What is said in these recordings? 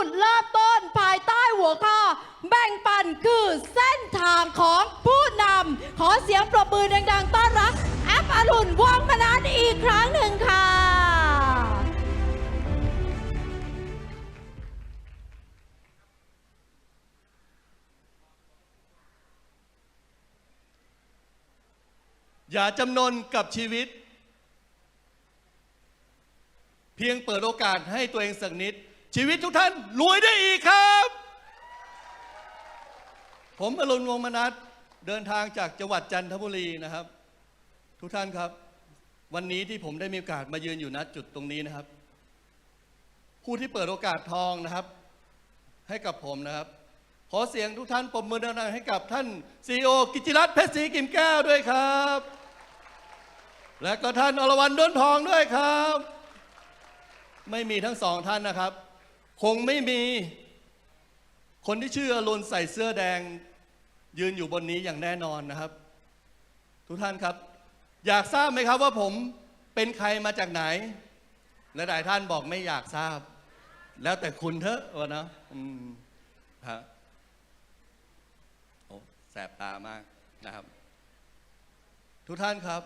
จุดเริ่มต้นภายใต้หัวข้อ แบ่งปันคือเส้นทางของผู้นำขอเสียงปรบมือดังๆ ต้อนรับแอปอรุณวงมนัสอีกครั้งหนึ่งค่ะ อย่าจำนนกับชีวิต เพียงเปิดโอกาสให้ตัวเองสักนิด ชีวิตทุกท่านรวยได้อีกครับ ผมอรุณวงมนัสเดินทางจากจังหวัดจันทบุรีนะครับ ทุกท่านครับ วันนี้ที่ผมได้มีโอกาสมายืนอยู่ณจุดตรงนี้นะครับ ผู้ที่เปิดโอกาสทองนะครับ ให้กับผมนะครับ ขอเสียงทุกท่านปรบมือดังๆให้กับท่านซีโอกิจิรัตเพชรศรีกิมแก้วด้วยครับ และก็ท่านอรวรรณด้วนทองด้วยครับ ไม่มีทั้งสองท่านนะครับ คงไม่มี คนที่ชื่ออรุณใส่เสื้อแดง ยืนอยู่บนนี้อย่างแน่นอนนะครับ ทุกท่านครับ อยากทราบไหมครับว่าผมเป็นใครมาจากไหนและหลายท่านบอกไม่อยากทราบ แล้วแต่คุณเถอะวะนะอืมฮะโอ้แสบตามากนะครับ ทุกท่านครับ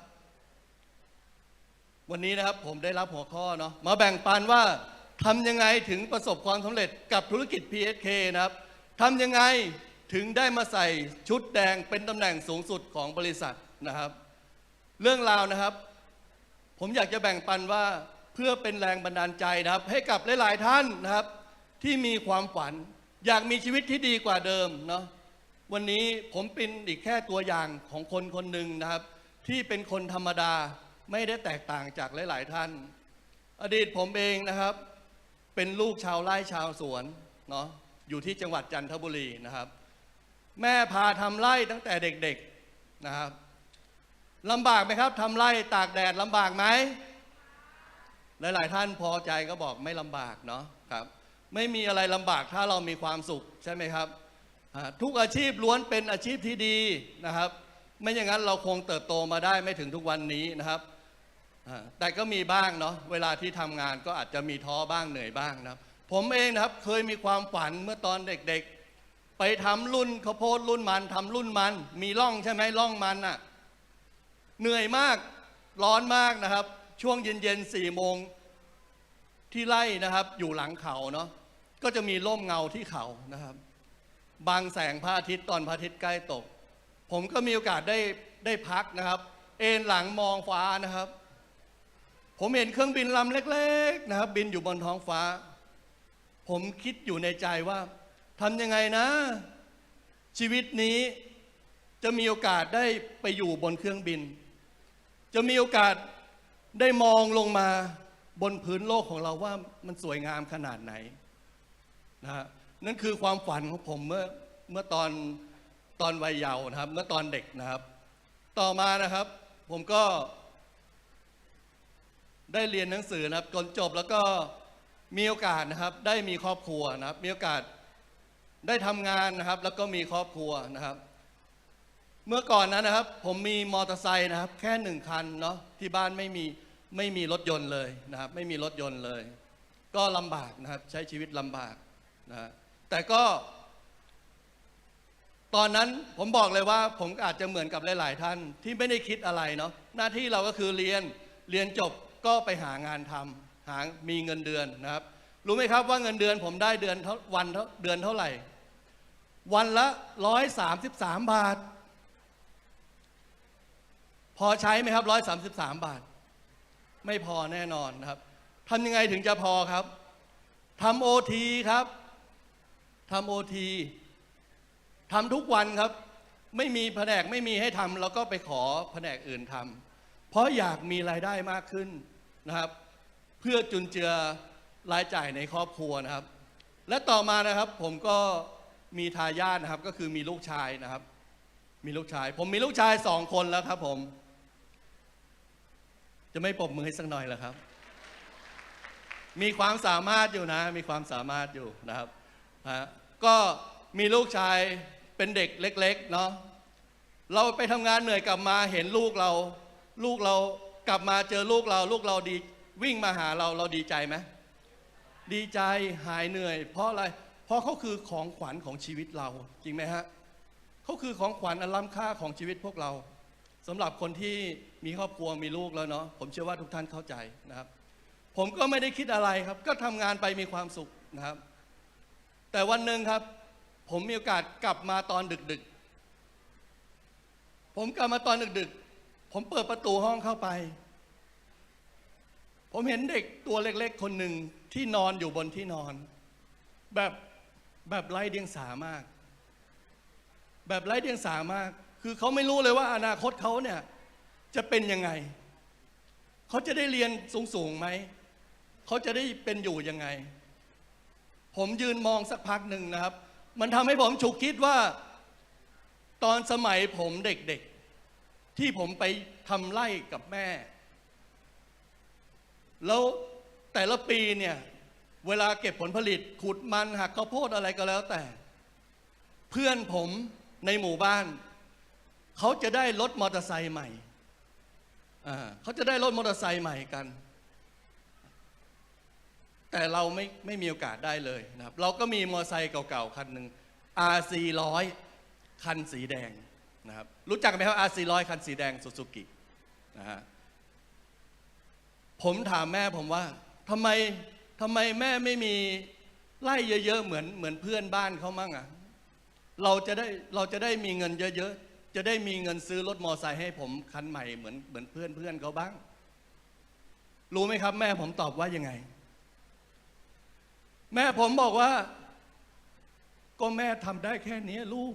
วันนี้นะครับผมได้รับหัวข้อเนาะมาแบ่งปันว่า ทำยังไงถึงประสบความสำเร็จกับธุรกิจ PSK นะครับทำยังไงถึงได้มาใส่ชุดแดงเป็นตำแหน่งสูงสุดของบริษัทนะครับ เรื่องราวนะครับ ผมอยากจะแบ่งปันว่าเพื่อเป็นแรงบันดาลใจนะครับ ให้กับหลาย ๆ ท่านนะครับ ที่มีความฝัน อยากมีชีวิตที่ดีกว่าเดิมเนาะวันนี้ผมเป็นอีกแค่ตัวอย่างของคนคนหนึ่งนะครับ ที่เป็นคนธรรมดาไม่ได้แตกต่างจากหลาย ๆ ท่าน อดีตผมเองนะครับ เป็นลูกชาวไร่ชาวสวนเนาะอยู่ที่จังหวัดจันทบุรีนะครับ แม่พาทำไร่ตั้งแต่เด็กๆนะครับลำบากไหมครับทำไร่ตากแดดลำบากไหมหลายๆท่านพอใจก็บอกไม่ลำบากเนาะครับ ไม่มีอะไรลำบากถ้าเรามีความสุขใช่ไหมครับ ทุกอาชีพล้วนเป็นอาชีพที่ดีนะครับ ไม่อย่างนั้นเราคงเติบโตมาได้ไม่ถึงทุกวันนี้นะครับ แต่ก็มีบ้างเนาะเวลาที่ทำงานก็อาจจะมีท้อบ้างเหนื่อยบ้างนะครับผมเองนะครับเคยมีความฝันเมื่อตอนเด็กๆ ไปทำรุ่นข้าวโพดรุ่นมันทำรุ่นมัน มีร่องใช่ไหมร่องมันอะเหนื่อยมากร้อนมากนะครับ ช่วงเย็นๆสี่โมงที่ไร่นะครับ อยู่หลังเขาเนาะก็จะมีร่มเงาที่เขานะครับ บางแสงพระอาทิตย์ตอนพระอาทิตย์ใกล้ตก ผมก็มีโอกาสได้ได้พักนะครับ เอนหลังมองฟ้านะครับ ผมเห็นเครื่องบินลำเล็ก ๆ นะครับ บินอยู่บนท้องฟ้า ผมคิดอยู่ในใจว่าทำยังไงนะ ชีวิตนี้จะมีโอกาสได้ไปอยู่บนเครื่องบิน จะมีโอกาสได้มองลงมาบนพื้นโลกของเราว่ามันสวยงามขนาดไหนนะฮะนั่นคือความฝันของผมเมื่อเมื่อตอนตอนวัยเยาว์นะครับ เมื่อตอนเด็กนะครับ ต่อมานะครับ ผมก็ ได้เรียนหนังสือนะครับจนจบแล้วก็มีโอกาสนะครับได้มีครอบครัวนะครับ มีโอกาสได้ทำงานนะครับ แล้วก็มีครอบครัวนะครับ เมื่อก่อนนั้นนะครับ ผมมีมอเตอร์ไซค์นะครับ แค่หนึ่งคันเนาะที่บ้านไม่มีไม่มีรถยนต์เลยนะครับ ไม่มีรถยนต์เลย ก็ลำบากนะครับใช้ชีวิตลำบากนะแต่ก็ ตอนนั้นผมบอกเลยว่า ผมอาจจะเหมือนกับหลาย ๆ ท่านที่ไม่ได้คิดอะไรเนาะหน้าที่เราก็คือเรียนเรียนจบ ก็ไปหางานทำหามีเงินเดือนนะครับ รู้ไหมครับว่าเงินเดือนผมได้เดือนเท่าวันเท่าเดือนเท่าไหร่ วันละร้อยสามสิบสามบาท พอใช้ไหมครับร้อยสามสิบสามบาท ไม่พอแน่นอนนะครับทำยังไงถึงจะพอครับทำโอทีครับทำโอทีทำทุกวันครับ ไม่มีแผนกไม่มีให้ทำเราก็ไปขอแผนกอื่นทำเพราะอยากมีรายได้มากขึ้น นะครับ เพื่อจุนเจือรายจ่ายในครอบครัวนะครับ และต่อมานะครับผมก็มีทายาทนะครับ ก็คือมีลูกชายนะครับ มีลูกชาย ผมมีลูกชายสองคนแล้วครับ ผม จะไม่ปรบมือให้สักหน่อยเหรอครับ มีความสามารถอยู่นะ มีความสามารถอยู่นะครับฮะก็มีลูกชายเป็นเด็กเล็ก ๆ เนาะเราไปทำงานเหนื่อยกลับมาเห็นลูกเรา ลูกเรา กลับมาเจอลูกเราลูกเราดีวิ่งมาหาเราเราดีใจไหมดีใจหายเหนื่อย เพราะอะไร เพราะเขาคือของขวัญของชีวิตเราจริงไหมฮะเขาคือของขวัญอันล้ำค่าของชีวิตพวกเราสำหรับคนที่มีครอบครัวมีลูกแล้วเนาะผมเชื่อว่าทุกท่านเข้าใจนะครับ ผมก็ไม่ได้คิดอะไรครับ ก็ทำงานไปมีความสุขนะครับ แต่วันหนึ่งครับ ผมมีโอกาสกลับมาตอนดึก ๆ ผมกลับมาตอนดึก ๆ ผมเปิดประตูห้องเข้าไป ผมเห็นเด็กตัวเล็กๆ คนหนึ่งที่นอนอยู่บนที่นอน แบบแบบไร้เดียงสามาก แบบไร้เดียงสามาก คือเขาไม่รู้เลยว่าอนาคตเขาเนี่ย จะเป็นยังไง เขาจะได้เรียนสูงๆไหม เขาจะได้เป็นอยู่ยังไง ผมยืนมองสักพักหนึ่งนะครับ มันทำให้ผมฉุกคิดว่า ตอนสมัยผมเด็กๆ ที่ผมไปทำไร่กับแม่ แล้วแต่ละปีเนี่ย เวลาเก็บผลผลิต ขุดมันหักข้าวโพดอะไรก็แล้วแต่ เพื่อนผมในหมู่บ้าน เขาจะได้รถมอเตอร์ไซค์ใหม่เขาจะได้รถมอเตอร์ไซค์ใหม่กัน แต่เราไม่ไม่มีโอกาสได้เลยนะครับ เราก็มีมอเตอร์ไซค์เก่าๆ คันหนึ่ง RC ร้อยคันสีแดง นะครับรู้จักไหมครับ RC ร้อยคันสีแดงซูซูกินะฮะผมถามแม่ผมว่าทำไมทำไมแม่ไม่มีไร่เยอะๆเหมือนเหมือนเพื่อนบ้านเขามั่งอะเราจะได้เราจะได้มีเงินเยอะๆ จะได้มีเงินซื้อรถมอไซค์ให้ผมคันใหม่เหมือนเหมือนเพื่อนเพื่อนเขาบ้าง รู้ไหมครับแม่ผมตอบว่ายังไง แม่ผมบอกว่า ก็แม่ทำได้แค่นี้ลูก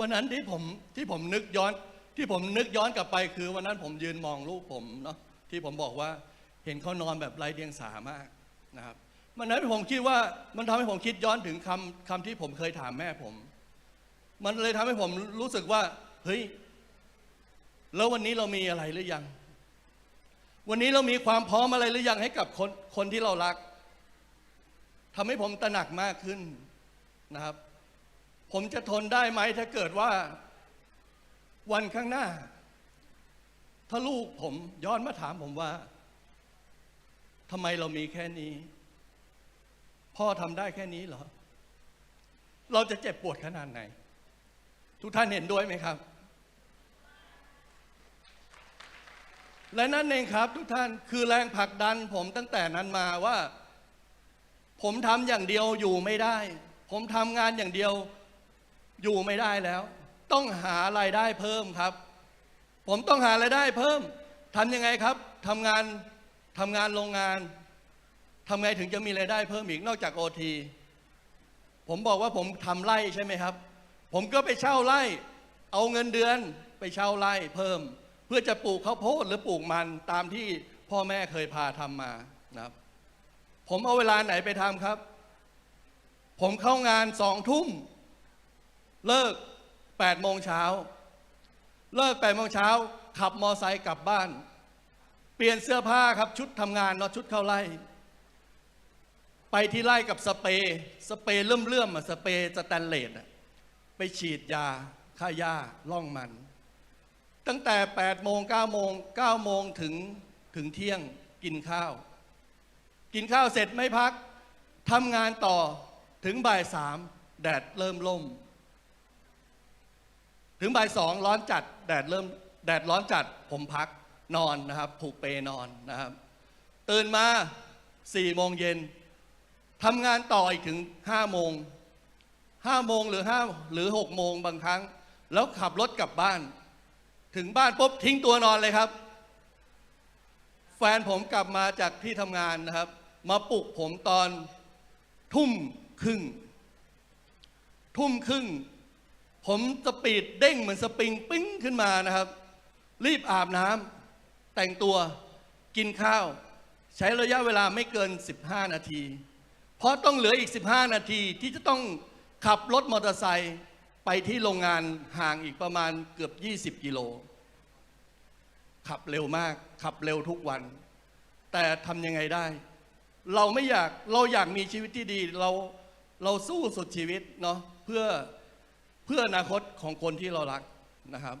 วันนั้นที่ผมที่ผมนึกย้อนที่ผมนึกย้อนกลับไป คือวันนั้นผมยืนมองลูกผมเนาะที่ผมบอกว่าเห็นเขานอนแบบไร้เดียงสามากนะครับวันนั้ผมคิดว่ามันทำให้ผมคิดย้อนถึงคำคำที่ผมเคยถามแม่ผม มันเลยทำให้ผมรู้สึกว่าเฮ้ยแล้ววันนี้เรามีอะไรหรือยัง วันนี้เรามีความพร้อมอะไรหรือยังให้กับคนคนที่เรารักทำให้ผมตระหนักมากขึ้นนะครับ ผมจะทนได้ไหมถ้าเกิดว่า วันข้างหน้า ถ้าลูกผมย้อนมาถามผมว่าทำไมเรามีแค่นี้ พ่อทำได้แค่นี้เหรอ เราจะเจ็บปวดขนาดไหน ทุกท่านเห็นด้วยไหมครับ และนั่นเองครับทุกท่านคือแรงผลักดันผมตั้งแต่นั้นมาว่า ผมทำอย่างเดียวอยู่ไม่ได้ ผมทำงานอย่างเดียว อยู่ไม่ได้แล้ว ต้องหารายได้เพิ่มครับ ผมต้องหารายได้เพิ่มทำยังไงครับทำงานทำงานโรงงานทำไงถึงจะมีรายได้เพิ่มอีกนอกจากโอทีผมบอกว่าผมทำไร่ใช่ไหมครับ ผมก็ไปเช่าไร่ เอาเงินเดือนไปเช่าไร่เพิ่ม เพื่อจะปลูกข้าวโพดหรือปลูกมันตามที่พ่อแม่เคยพาทำมานะครับ ผมเอาเวลาไหนไปทำครับ ผมเข้างานสองทุ่ม เลิก8โมงเช้า เลิก8โมงเช้า ขับมอไซค์กลับบ้าน เปลี่ยนเสื้อผ้าครับชุดทำงานเนาะชุดเข้าไร่ไปที่ไร่กับสเปรย์สเปรย์เลื่อมเลื่อมอะสเปรย์สแตนเลสอะไปฉีดยาฆ่าหญ้าล่องมัน ตั้งแต่8โมง9โมง9โมงถึงถึงเที่ยงกินข้าว กินข้าวเสร็จไม่พักทำงานต่อถึงบ่ายสามแดดเริ่มล่ม ถึงบ่ายสองร้อนจัดแดดเริ่มแดดร้อนจัดผมพักนอนนะครับ ผูกเปนอนนะครับ ตื่นมาสี่โมงเย็นทำงานต่ออีกถึงห้าโมงห้าโมงหรือห้าหรือหกโมงบางครั้ง แล้วขับรถกลับบ้าน ถึงบ้านปุ๊บทิ้งตัวนอนเลยครับ แฟนผมกลับมาจากที่ทำงานนะครับ มาปลุกผมตอนทุ่มครึ่ง ทุ่มครึ่ง ผมสปีดเด้งเหมือนสปริงปิ้งขึ้นมานะครับ รีบอาบน้ำแต่งตัวกินข้าว ใช้ระยะเวลาไม่เกิน 15 นาที เพราะต้องเหลืออีก 15 นาทีที่จะต้องขับรถมอเตอร์ไซค์ไปที่โรงงานห่างอีกประมาณเกือบ 20 กิโล ขับเร็วมาก ขับเร็วทุกวัน แต่ทำยังไงได้ เราไม่อยากเราอยากมีชีวิตที่ดี เราเราสู้สุดชีวิตเนาะเพื่อ เพื่ออนาคตของคนที่เรารักนะครับ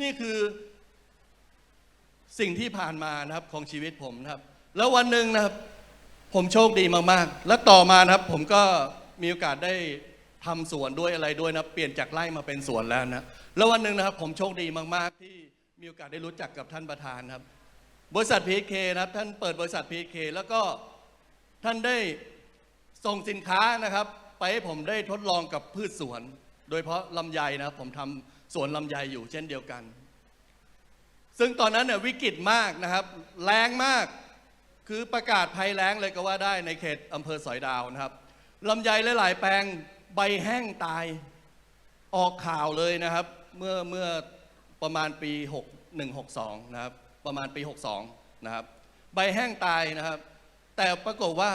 นี่คือสิ่งที่ผ่านมานะครับของชีวิตผมนะครับ แล้ววันหนึ่งนะครับ ผมโชคดีมากๆ และต่อมานะครับ ผมก็มีโอกาสได้ทำสวนด้วยอะไรด้วยนะเปลี่ยนจากไร่มาเป็นสวนแล้วนะแล้ววันหนึ่งนะครับ ผมโชคดีมากๆ ที่มีโอกาสได้รู้จักกับท่านประธานครับ บริษัทพีเคนะครับ ท่านเปิดบริษัทพีเคแล้วก็ท่านได้ส่งสินค้านะครับ ไปให้ผมได้ทดลองกับพืชสวน โดยเฉพาะลำไยนะผมทำสวนลำไยอยู่เช่นเดียวกัน ซึ่งตอนนั้นเนี่ยวิกฤตมากนะครับ แรงมากคือประกาศภัยแล้งเลยก็ว่าได้ในเขตอำเภอสอยดาวนะครับลำไยหลาย ๆ แปลงใบแห้งตายออกข่าวเลยนะครับ เมื่อเมื่อประมาณปี 6162 นะครับ ประมาณปี 62 นะครับ ใบแห้งตายนะครับ แต่ปรากฏว่า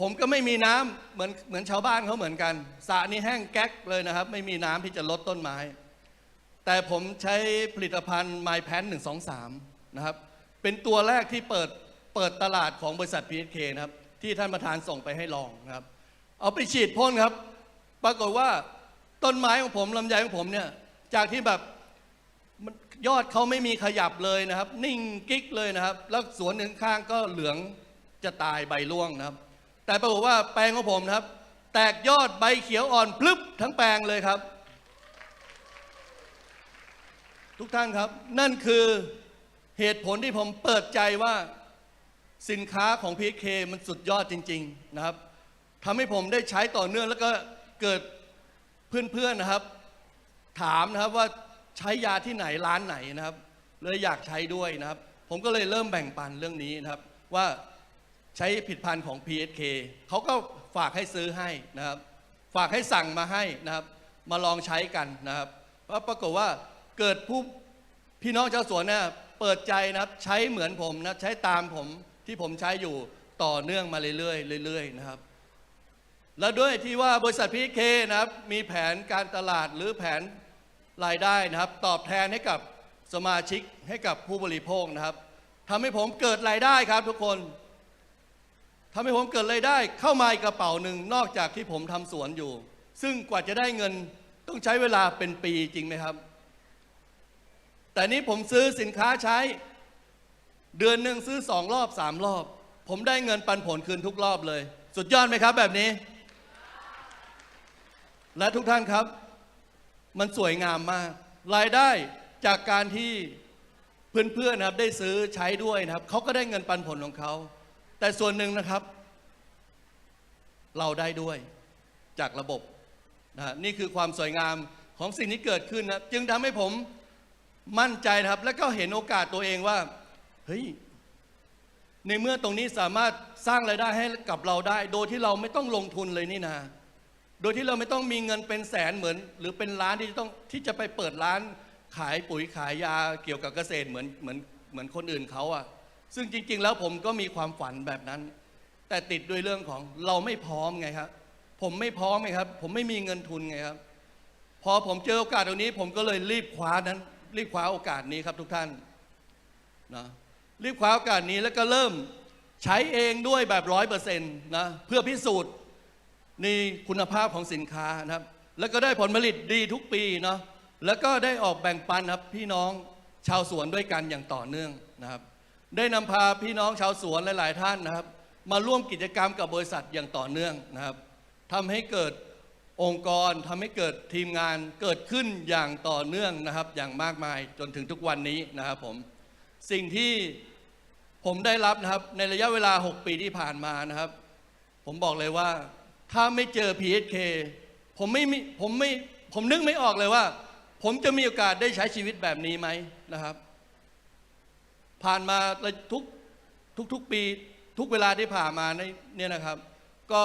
ผมก็ไม่มีน้ำเหมือนเหมือนชาวบ้านเขาเหมือนกันสระนี้แห้งแก๊กเลยนะครับ ไม่มีน้ำที่จะลดต้นไม้ แต่ผมใช้ผลิตภัณฑ์ m y p a n 123 นะครับ เป็นตัวแรกที่เปิดเปิดตลาดของบริษัท PSK นะครับ ที่ท่านประธานส่งไปให้ลองนะครับ เอาไปฉีดพ่นครับ ปรากฏว่าต้นไม้ของผมลำไยของผมเนี่ย จากที่แบบยอดเขาไม่มีขยับเลยนะครับ นิ่งกิ๊กเลยนะครับ แล้วสวนหนึ่งข้างก็เหลืองจะตายใบร่วงนะครับ แต่ปรากฏว่าแปลงของผมนะครับ แตกยอดใบเขียวอ่อนพลึบทั้งแปลงเลยครับ ทุกท่านครับ นั่นคือเหตุผลที่ผมเปิดใจว่าสินค้าของ PK มันสุดยอดจริง ๆนะครับทำให้ผมได้ใช้ต่อเนื่องแล้วก็เกิดเพื่อนๆนะครับ ถามนะครับว่าใช้ยาที่ไหนร้านไหนนะครับเลยอยากใช้ด้วยนะครับ ผมก็เลยเริ่มแบ่งปันเรื่องนี้นะครับ ว่า ใช้ผลิดพันธ์ของ PSK เขาก็ฝากให้ซื้อให้นะครับ ฝากให้สั่งมาให้นะครับ มาลองใช้กันนะครับเพราะปรากฏว่าเกิดผู้พี่น้องชาวสวนเนี่ยเปิดใจนะครับใช้เหมือนผมนะใช้ตามผมที่ผมใช้อยู่ต่อเนื่องมาเรื่อยๆเรื่อยๆนะครับ แล้วด้วยที่ว่าบริษัทพีเคนะครับมีแผนการตลาดหรือแผนรายได้นะครับ ตอบแทนให้กับสมาชิกให้กับผู้บริโภคนะครับทำให้ผมเกิดรายได้ครับทุกคน ทำให้ผมเกิดรายได้เข้ามาอีกกระเป๋าหนึ่งนอกจากที่ผมทำสวนอยู่ ซึ่งกว่าจะได้เงินต้องใช้เวลาเป็นปีจริงไหมครับ แต่นี้ผมซื้อสินค้าใช้ เดือนหนึ่งซื้อสองรอบสามรอบ ผมได้เงินปันผลคืนทุกรอบเลย สุดยอดไหมครับ แบบนี้ และทุกท่านครับ มันสวยงามมาก รายได้จากการที่เพื่อนๆนะครับได้ซื้อใช้ด้วยนะครับเขาก็ได้เงินปันผลของเขา แต่ส่วนหนึ่งนะครับ เราได้ด้วยจากระบบนะนี่คือความสวยงามของสิ่งที่เกิดขึ้นนะจึงทำให้ผมมั่นใจครับ และก็เห็นโอกาสตัวเองว่าเฮ้ยในเมื่อตรงนี้สามารถสร้างรายได้ให้กับเราได้ โดยที่เราไม่ต้องลงทุนเลยนี่นาโดยที่เราไม่ต้องมีเงินเป็นแสนเหมือน หรือเป็นล้านที่จะต้องที่จะไปเปิดร้านขายปุ๋ยขายยาเกี่ยวกับเกษตรเหมือนเหมือนเหมือนคนอื่นเขาอะ ซึ่งจริง ๆ แล้วผมก็มีความฝันแบบนั้น แต่ติดด้วยเรื่องของเราไม่พร้อมไงครับ ผมไม่พร้อมไงครับ ผมไม่มีเงินทุนไงครับ พอผมเจอโอกาสตรงนี้ ผมก็เลยรีบคว้านั้น รีบคว้าโอกาสนี้ครับทุกท่านนะรีบคว้าโอกาสนี้แล้วก็เริ่มใช้เองด้วยแบบร้อยเปอร์เซ็นต์นะเพื่อพิสูจน์ในคุณภาพของสินค้านะครับ แล้วก็ได้ผลผลิตดีทุกปีเนาะแล้วก็ได้ออกแบ่งปันครับพี่น้องชาวสวนด้วยกันอย่างต่อเนื่องนะครับ ได้นำพาพี่น้องชาวสวนหลาย ๆ ท่านนะครับ มาร่วมกิจกรรมกับบริษัทอย่างต่อเนื่องนะครับทำให้เกิดองค์กรทำให้เกิดทีมงานเกิดขึ้นอย่างต่อเนื่องนะครับ อย่างมากมายจนถึงทุกวันนี้นะครับผมสิ่งที่ผมได้รับนะครับในระยะเวลา 6 ปีที่ผ่านมานะครับ ผมบอกเลยว่า ถ้าไม่เจอ PSK ผมไม่ผมไม่ผมนึกไม่ออกเลยว่า ผมจะมีโอกาสได้ใช้ชีวิตแบบนี้ไหมนะครับ ผ่านมาทุกทุกทุกปีทุกเวลาที่ผ่านมาในเนี่ยนะครับ ก็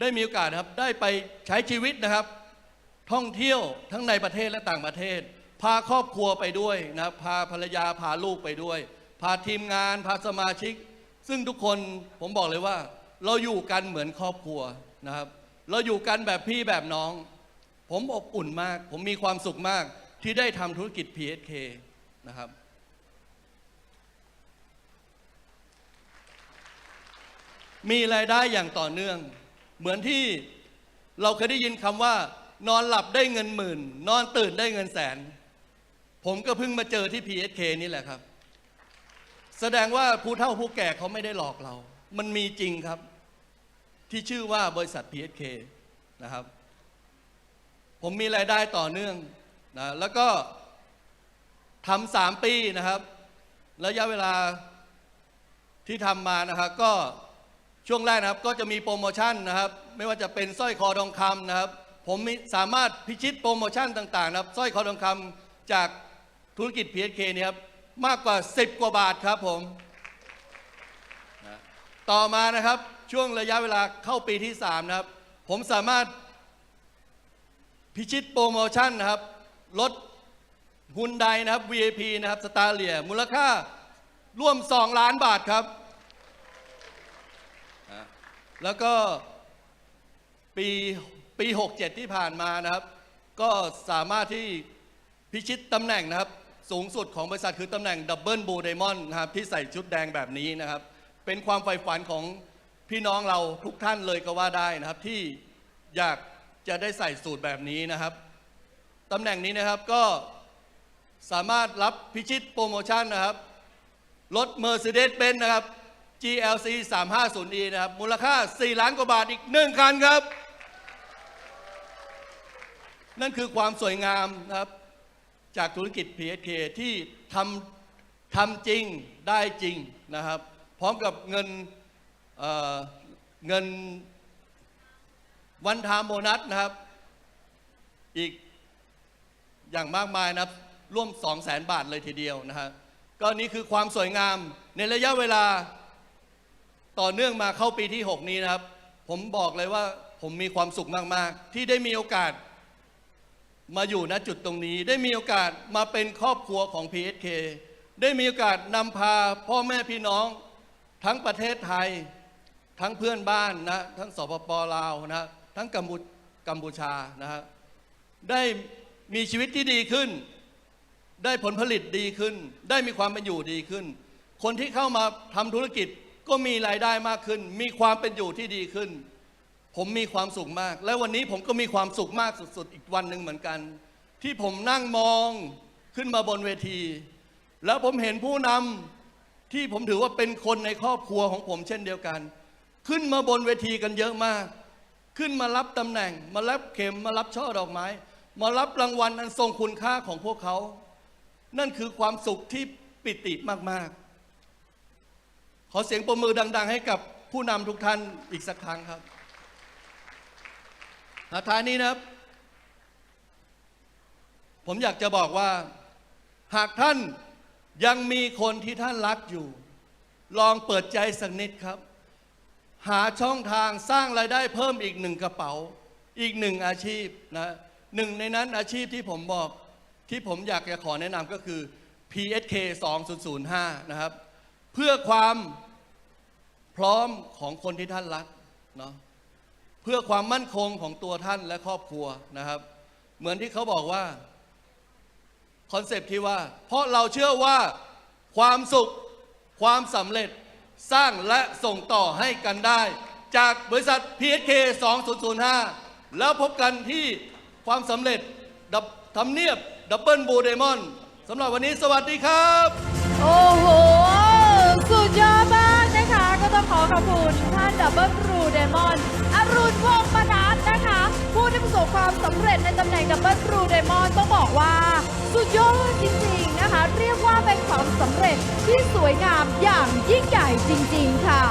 ได้มีโอกาสครับได้ไปใช้ชีวิตนะครับ ท่องเที่ยวทั้งในประเทศและต่างประเทศ พาครอบครัวไปด้วยนะครับพาภรรยาพาลูกไปด้วย พาทีมงานพาสมาชิก ซึ่งทุกคนผมบอกเลยว่า เราอยู่กันเหมือนครอบครัวนะครับ เราอยู่กันแบบพี่แบบน้อง ผมอบอุ่นมาก ผมมีความสุขมากที่ได้ทำธุรกิจ PSK นะครับ มีรายได้อย่างต่อเนื่อง เหมือนที่เราเคยได้ยินคำว่า นอนหลับได้เงินหมื่น นอนตื่นได้เงินแสน ผมก็เพิ่งมาเจอที่ PSK นี่แหละครับ แสดงว่าผู้เฒ่าผู้แก่เขาไม่ได้หลอกเรา มันมีจริงครับ ที่ชื่อว่าบริษัท PSK นะครับ ผมมีรายได้ต่อเนื่องนะแล้วก็ทำสามปีนะครับ ระยะเวลาที่ทำมานะครับก็ ช่วงแรกนะครับก็จะมีโปรโมชั่นนะครับ ไม่ว่าจะเป็นสร้อยคอทองคำนะครับผมมสามารถพิชิตโปรโมชั่นต่างๆนะครับสร้อยคอทองคำจากธุรกิจ PSK เนี่ยครับมากกว่า 10 กว่าบาทครับผมนะต่อมานะครับช่วงระยะเวลาเข้าปีที่ 3 นะครับ ผมสามารถพิชิตโปรโมชั่นนะครับรถฮุนไดนะครับ VIP นะครับสตาร์เลียมูลค่าร่วม 2 ล้านบาทครับ แล้วก็ปีปี 67 ที่ผ่านมานะครับ ก็สามารถที่พิชิตตำแหน่งนะครับ สูงสุดของบริษัทคือตำแหน่งดับเบิลบูไดมอนด์นะครับที่ใส่ชุดแดงแบบนี้นะครับ เป็นความใฝ่ฝันของพี่น้องเราทุกท่านเลยก็ว่าได้นะครับ ที่อยากจะได้ใส่สูตรแบบนี้นะครับตำแหน่งนี้นะครับก็สามารถรับพิชิตโปรโมชั่นนะครับรถ Mercedes-Benz นะครับ GLC 350e นะครับ มูลค่า 4 ล้านกว่าบาทอีก 1 คันครับ นั่นคือความสวยงามนะครับ จากธุรกิจ PSK ที่ทำทำจริงได้จริงนะครับ พร้อมกับเงินเเงินวันทามโบนัสนะครับ อีกอย่างมากมายนะครับ ร่วม 2 0 0แสนบาทเลยทีเดียวนะฮะก็นี่คือความสวยงามในระยะเวลา ต่อเนื่องมาเข้าปีที่ 6 นี้นะครับ ผมบอกเลยว่าผมมีความสุขมาก ๆ ที่ได้มีโอกาส มาอยู่ณจุดตรงนี้ ได้มีโอกาสมาเป็นครอบครัวของ PSK ได้มีโอกาสนำพาพ่อแม่พี่น้อง ทั้งประเทศไทย ทั้งเพื่อนบ้านนะทั้งสปปลาวนะทั้งกัมพูกัมพูชานะฮะได้มีชีวิตที่ดีขึ้น ได้ผลผลิตดีขึ้น ได้มีความเป็นอยู่ดีขึ้น คนที่เข้ามาทำธุรกิจ ก็มีรายได้มากขึ้น มีความเป็นอยู่ที่ดีขึ้น ผมมีความสุขมาก และวันนี้ผมก็มีความสุขมากสุดๆ อีกวันหนึ่งเหมือนกัน ที่ผมนั่งมองขึ้นมาบนเวที แล้วผมเห็นผู้นำที่ผมถือว่าเป็นคนในครอบครัวของผมเช่นเดียวกัน ขึ้นมาบนเวทีกันเยอะมาก ขึ้นมารับตำแหน่ง มารับเข็มมารับช่อดอกไม้ มารับรางวัลอันทรงคุณค่าของพวกเขา นั่นคือความสุขที่ปิติมากๆ ขอเสียงปรบมือดัง ๆ ให้กับผู้นำทุกท่านอีกสักครั้งครับอาท้ายนี้นะครับ ผมอยากจะบอกว่า หากท่านยังมีคนที่ท่านรักอยู่ ลองเปิดใจสักนิดครับ หาช่องทางสร้างรายได้เพิ่มอีกหนึ่งกระเป๋า อีกหนึ่งอาชีพนะหนึ่งในนั้นอาชีพที่ผมบอกที่ผมอยากจะขอแนะนำก็คือ PSK 2005 นะครับ เพื่อความพร้อมของคนที่ท่านรักเนาะเพื่อความมั่นคงของตัวท่านและครอบครัวนะครับ เหมือนที่เขาบอกว่าคอนเซปต์ที่ว่า เพราะเราเชื่อว่าความสุขความสำเร็จสร้างและส่งต่อให้กันได้ จากบริษัท PSK 2005 แล้วพบกันที่ความสำเร็จดับทำเนียบดับเบิลบูเดมอนสำหรับวันนี้สวัสดีครับ โอ้โห ยอดมากนะคะ ก็ต้องขอขอบคุณท่านดับเบิลครูเดมอนอรุณวงศ์มนัสนะคะ ผู้ที่ประสบความสำเร็จในตำแหน่งดับเบิลครูเดมอนต้องบอกว่า สุดยอดจริงๆนะคะ เรียกว่าเป็นความสำเร็จที่สวยงามอย่างยิ่งใหญ่จริง ๆ ค่ะ